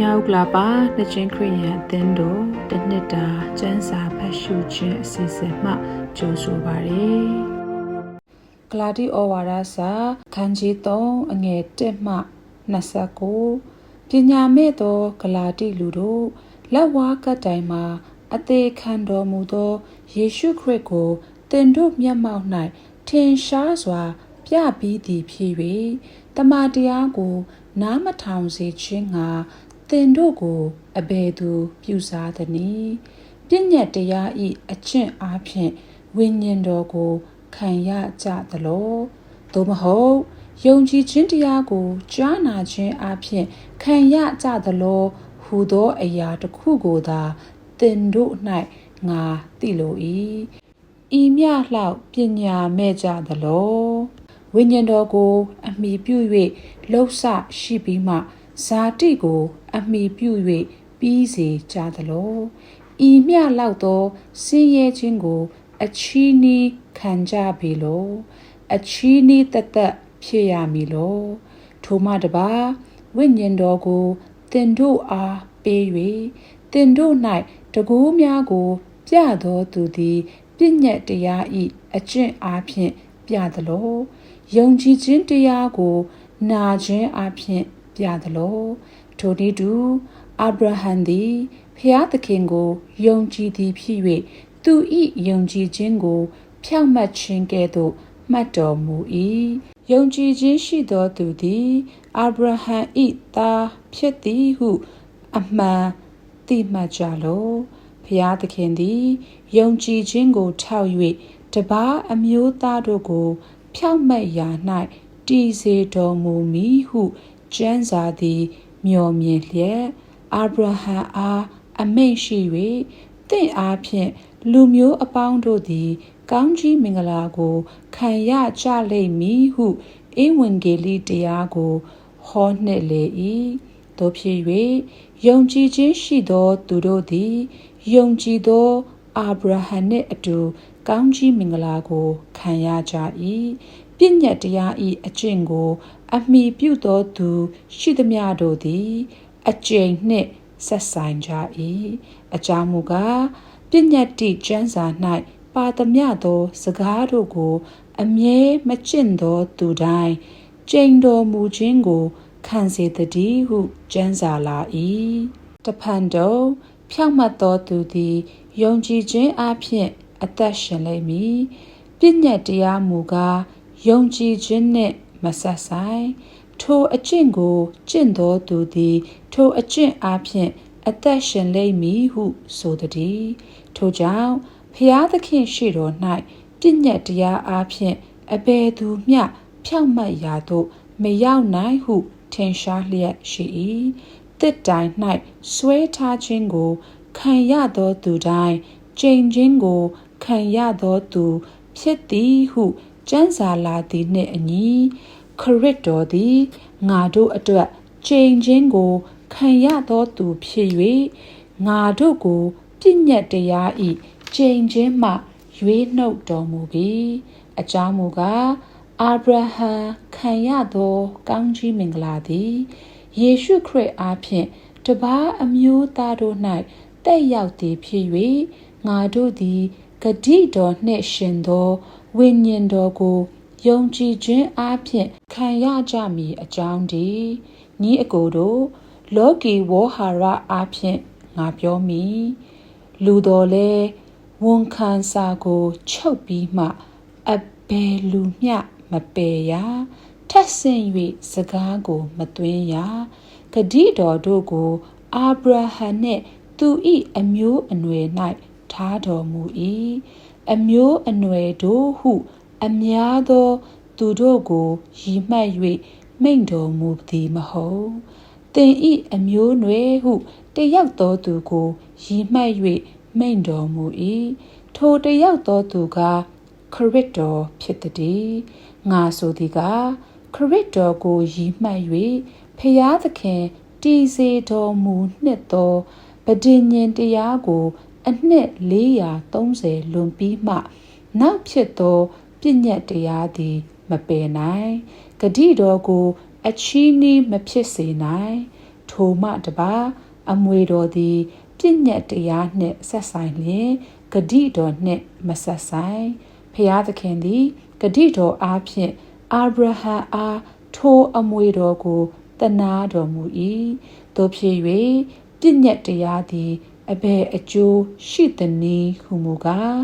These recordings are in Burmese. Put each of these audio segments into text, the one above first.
မြောက်ကလာပါနှစ်ချင်းခရိယန်အသင်းတို့တနှစ်တာကျမ်းစာဖတ်ရှုခြင်းအစီအစဉ်မှကြိုဆိုပါရစေ။ကလာတိဩဝါဒစာခန်းကြီး3အငယ်1မှ29ပညာမဲ့သောကလာတိလူတို့လက်ဝါးကတ်တိုင်မှာအသေးခံတော်မူသောယေရှုခရစ်ကိုတင်တို့မျက်မှောက်၌ထင်ရှားစွာ ပြပြီးသည်ဖြစ်၍တမန်တရားကို နားမထောင်စေခြင်းငှာ သင်တို့ကိုအဘယ်သူပြုစားသနည်းပြည့်ညတ်တရားဤအကျင့်အားဖြင့်ဝိညာဉ်တော်ကိုခံရကြသလိုသို့မဟုတ်ယုံကြည်ခြင်းတရားကိုကြားနာခြင်းအားဖြင့်ခံရကြသလိုဟူသောအရာတစ်ခုကိုသာသင်တို့၌ငါသိလို၏ဤမြလှောက်ပညာမဲ့ကြသလိုဝိညာဉ်တော်ကို အမိပြု၍လှုပ်ဆရှိပြီးမှ ဇာတိကို အမိပြု၍ပြီးစေကြသလိုဤမြလောက်သောစင်းရဲခြင်းကို အချီးနီးခံကြပြီလို့အချီးနီးတသက်ဖြစ်ရမည်လို့ထိုမှတပါဝိညာဉ်တော်ကိုတင်တို့အားပေး၍တင်တို့၌တကူးများကို ပြတော်သူသည်ပြည့်ညက်တရားဤအကျင့်အားဖြင့်ပြသလိုယုံကြည်ခြင်းတရားကို နာခြင်းအားဖြင့် ပြသလိုထိုနည်းတူအာဗြဟံသည်ဖျားသခင်ကိုယုံကြည်သည်ဖြစ်၍သူ၏ယုံကြည်ခြင်းကို ဖြောင့်မတ်ခြင်းကဲ့သို့မှတ်တော်မူ၏ယုံကြည်ခြင်းရှိသောသူသည်အာဗြဟံ၏သားဖြစ်သည်ဟု အမှန်သိမှတ်ကြလောဖျားသခင်သည်ယုံကြည်ခြင်းကိုထောက်၍တပါးအမျိုးသားတို့ကို ဖြောင့်မတ်ရာ၌တည်စေတော်မူမည်ဟု ကျမ်းစာသည်မျှော်မြင်လျက်အာဗြဟံအားအမိန့်ရှိ၍တင့်အားဖြင့်လူမျိုးအပေါင်းတို့သည် ကောင်းကြီးမင်္ဂလာကိုခံရကြလိမ့်မည်ဟုဧဝံဂေလိတရားကိုဟောနှင့်လေ၏တို့ဖြစ်၍ယုံကြည်ခြင်းရှိသောသူတို့သည်ယုံကြည်သောအာဗြဟံနှင့်အတူ ကောင်းကြီးမင်္ဂလာကိုခံရကြ၏ ပြည့်ညတ်တရားဤအကျင့်ကို အမိပြုသောသူရှိသမျှတို့သည် အကျင့်နှင့်ဆက်ဆိုင်ကြ၏အကြောင်းမူကားပြည့်ညတ်တိကျမ်းစာ၌ပါသမျှသော စကားတို့ကို အမြဲမကျင့်သောသူတိုင်းကျင့်တော်မူခြင်းကိုခံစေတည်းဟုကျမ်းစာလာ၏တဖန်တော့ဖြောင့်မတ်သောသူသည်ယုံကြည်ခြင်းအပြင်အသက်ရှင်လိမ့်မည်ပြည့်ညတ်တရားမူကား ယုံကြည်ခြင်းနှင့်မဆက်ဆိုင်ထိုအကျင့်ကိုကျင့်တော်သူသည်ထိုအကျင့်အပြင်အသက်ရှင်လိမ့်မည်ဟုဆိုသည်ထိုကြောင့်ဖျားသခင်ရှိတော်၌ပြည့်ညတ်တရားအပြင်အဘယ်သူမျှဖြောင့်မတ်ရာသို့မရောက်နိုင်ဟုထင်ရှားလျက်ရှိ၏တစ်တိုင်၌ဆွဲထားခြင်းကို ခံရသောသူတိုင်းကြိမ်ခြင်းကို ခံရသောသူ ဖြစ်သည်ဟု ကျမ်းစာလာသည်နှင့်အညီခရစ်တော်သည်ငါတို့အတွက်ကြိမ်ခြင်းကို ခံရသောသူဖြစ်၍ငါတို့ကိုပြည့်ညတ်တရားဤကြိမ်ခြင်းမှရွေးနှုတ်တော်မူပြီအကြောင်းမူကားအာဗြဟံခံရသော ကောင်းကြီးမင်္ဂလာသည်ယေရှုခရစ်အားဖြင့်တပါးအမျိုးသားတို့၌တက်ရောက်သည်ဖြစ်၍ငါတို့သည် ဂတိတော်နှင့်ရှင်သောဝိညာဉ်တော်ကိုယုံကြည်ခြင်းအားဖြင့်ခံရကြမည်အကြောင်းဒီဤအကိုတို့လောကီဝေါဟာရအားဖြင့်ငါပြောမည်လူတော်လဲဝန်ခံစာကိုချုပ်ပြီးမှအဘယ်လူမျှမပယ်ရထက်ဆင့်၍စကားကိုမသွင်းရဂတိတော်တို့ကိုအာဗြဟံနှင့်သူ၏အမျိုးအနွယ်၌ ထားတော်မူ၏အမျိုးအနွယ်တို့ဟု အများသောသူတို့ကိုရည်မှတ်၍မိန့်တော်မူသည်မဟုတ်သင်ဤအမျိုးနွယ်ဟုတယောက်သောသူကိုရည်မှတ်၍မိန့်တော်မူ၏ထိုတယောက်သောသူကခရစ်တော်ဖြစ်သည်ငါဆိုသည်ကခရစ်တော်ကိုရည်မှတ်၍ဖျားသခင်တည်စေတော်မူနှစ်သောဗဒိညင်တရားကို အနှစ်430လွန်ပြီးမှ နောက်ဖြစ်သောပြည့်ညတ်တရားသည် မပယ်နိုင်ဂတိတော်ကိုအချီးနှီးမဖြစ်စေနိုင်ထထိုမှတပါအမွေတော်သည်ပြည့်ညတ်တရားနှင့်ဆက်ဆိုင်လျင်ဂတိတော်နှင့်မဆက်ဆိုင်ဖျားသခင်သည်ဂတိတော်အားဖြင့်အာဗြဟံအားထိုအမွေတော်ကိုတနာတော်မူ၏တို့ဖြစ်၍ပြည့်ညတ်တရားသည် အဘယ်အကျိုးရှိသည်နည်းဟုမူကား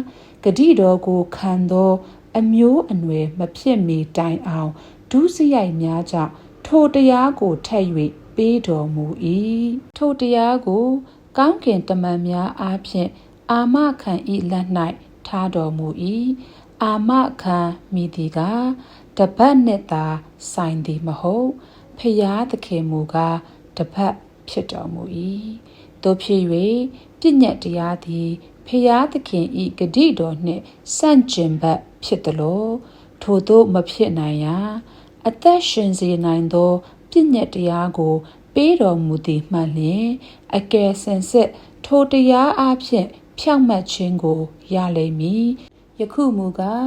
ဂတိတော်ကိုခံသော အမျိုးအနွယ်မဖြစ်မီတိုင်အောင်ဒုစရိုက်များကြောင့်ထိုတရားကိုထက်၍ပေးတော်မူ၏ထိုတရားကို ကောင်းကင်တမန်များအားဖြင့်အာမခံ၏လက်၌ထားတော်မူ၏အာမခံမိသည်ကတပတ်နှင့်သာဆိုင်သည်မဟုတ်ဖျားသခင်မူကားတပတ်ဖြစ်တော်မူ၏ တို့ဖြစ်၍ပြည့်ညတ်တရားသည်ဖျားသခင်ဤဂတိတော်နှင့်ဆန့်ကျင်ဘက်ဖြစ်သလိုထို့သောမဖြစ်နိုင်ရာအသက်ရှင်စေနိုင်သောပြည့်ညတ်တရားကိုပေးတော်မူသည်မှန်လျင်အကယ်စင်စစ်ထိုတရားအဖြစ်ဖြောင့်မတ်ခြင်းကိုရလိမ့်မည်ယခုမူကား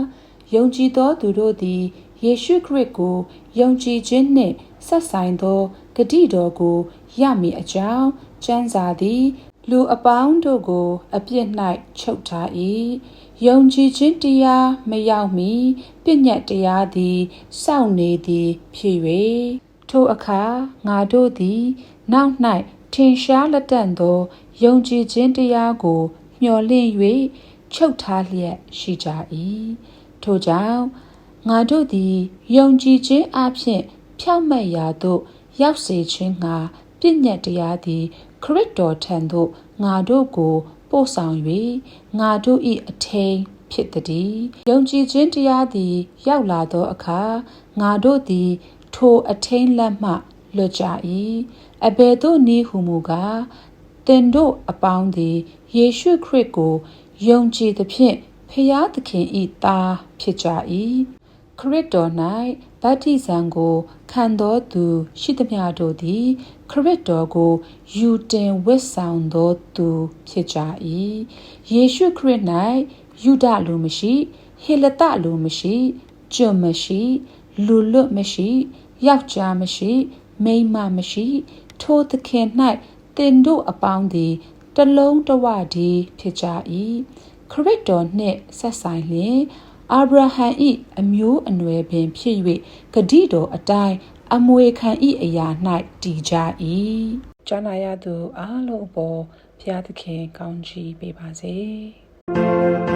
ယုံကြည်သောသူတို့သည်ယေရှုခရစ်ကိုယုံကြည်ခြင်းနှင့်ဆက်ဆိုင်သောဂတိတော်ကို ရမည်အကြောင်းကျမ်းစာသည် လူအပေါင်းတို့ကို အပြစ်၌ချုပ်ထား၏ယုံကြည်ခြင်းတရားမရောက်မီပြည့်ညတ်တရားသည်စောင့်နေသည်ဖြစ်၍ထိုအခါငါတို့သည် နောက်၌ထင်ရှားလက်တန့်သောယုံကြည်ခြင်းတရားကိုမျှော်လင့်၍ချုပ်ထားလျက်ရှိကြ၏ထို့ကြောင့်ငါတို့သည်ယုံကြည်ခြင်းအပြင်ဖြောင့်မတ်ရာသို့ရောက်စေခြင်းငှာ ပြည့်ညတ်တရားသည် ခရစ်တော်ထံသို့ငါတို့ကိုပို့ဆောင်၍ငါတို့၏အထိန်ဖြစ်သည်ယုံကြည်ခြင်းတရားသည် ရောက်လာသောအခါငါတို့သည် ထိုအထိန်လက်မှလွတ်ကြ၏အဘယ်သို့နည်းဟုမူကားသင်တို့အပေါင်းသည်ယေရှုခရစ်ကိုယုံကြည်သဖြင့်ဖျားသခင်၏သားဖြစ်ကြ၏ခရစ်တော်၌ ဗတ္တိဇံကိုခံတော်သူရှိသမျှတို့သည် ခရစ်တော်ကိုယူတင်ဝတ်ဆောင်သောသူဖြစ်ကြ၏ယေရှုခရစ်၌ယူဒလူမရှိဟေလတလူမရှိကျွတ်မရှိလူလွတ်မရှိယောက်ျားမရှိ မိန်းမမရှိ ထိုသခင်၌တင်တို့အပေါင်းသည်တလုံးတဝတည်းဖြစ်ကြ၏ခရစ်တော်နှင့်ဆက်ဆိုင်လျင် အာဗြဟံ၏အမျိုးအနွယ်ပင်ဖြစ်၍ဂတိတော်အတိုင်းအမွေခံ၏အရာ၌တည်ကြ၏ကျမ်းနာရသူအားလုံးအပေါ်ဘုရားသခင်ကောင်းချီးပေးပါစေ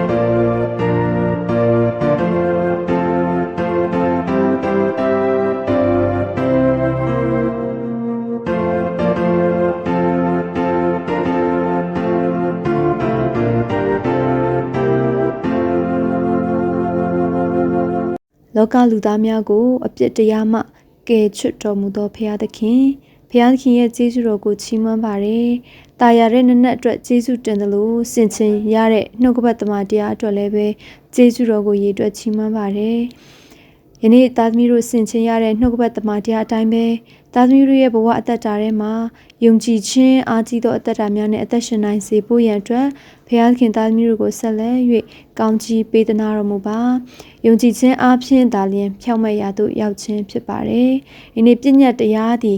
လောကလူသားများကို အပြစ်တရားမှကယ်ချွတ်တော်မူသောဖရာသခင်ဖရာသခင်ရဲ့ကျေးဇူးတော်ကိုချီးမွမ်းပါတယ်။တာယာတဲ့နက်နက်အတွက်ကျေးဇူးတင်တယ်လို့စင်ချင်ရတဲ့နှုတ်ကပတ်သမားတရားအတွက်လည်းပဲကျေးဇူးတော်ကိုရည်အတွက်ချီးမွမ်းပါတယ်။ယနေ့သားသမီးတို့စင်ချင်ရတဲ့နှုတ်ကပတ်သမားတရားအတိုင်းပဲ သားသမီးတို့ရဲ့ဘဝအသက်တာထဲမှာယုံကြည်ခြင်းအားကြီးသောအသက်တာများနဲ့အသက်ရှင်နိုင်စေဖို့ရန်အတွက်ဖရာသခင်သားသမီးတို့ကိုဆက်လက်၍ကောင်းချီးပေးသနာတော်မူပါ။ယုံကြည်ခြင်းအားဖြင့်သာလျှင်ဖြောင့်မတ်ရာသို့ရောက်ခြင်းဖြစ်ပါတယ်။ဒီနေ့ပြည့်ညတ်တရားသည်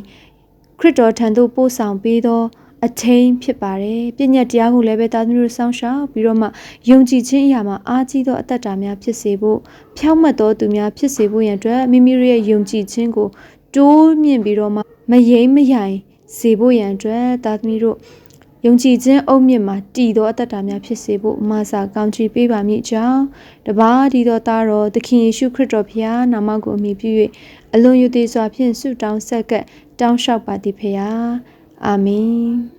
ခရစ်တော်ထံသို့ပို့ဆောင်ပေးသောအထင်းဖြစ်ပါတယ်။ပြည့်ညတ်တရားကိုလည်းပဲသားသမီးတို့စောင့်ရှောက်ပြီးတော့မှယုံကြည်ခြင်းအရာမှာအားကြီးသောအသက်တာများဖြစ်စေဖို့ဖြောင့်မတ်သောသူများဖြစ်စေဖို့ရန်အတွက်မိမိတို့ရဲ့ယုံကြည်ခြင်းကို တိုးမြင့်ပြီးတော့မှမယိမ့်မယိုင်စေဖို့ရန်အတွက်သားသမီးတို့ယုံကြည်ခြင်းအုတ်မြင့်မှာတည်သောအသက်တာများဖြစ်စေဖို့အမစာကောင်းချီးပေးပါမည်အကြောင်းတပါးဒီတော်သားတော်သခင်ယေရှုခရစ်တော်ဖခင်နာမကိုအမိပြု၍အလွန်ယုသေးစွာဖြင့်ဆုတောင်းဆက်ကပ်တောင်းလျှောက်ပါသည်ဖခင်အာမင်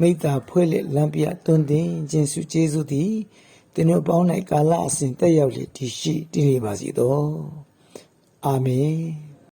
မိတ္တာဖွဲ့လက်လမ်းပြတွင်တင်ခြင်းစုကျေးဇူးသည်သင်တို့အပေါင်း၌ကာလအစဉ်တက်ရောက်လေတည်ရှိတည်နေပါစေသောအာမင်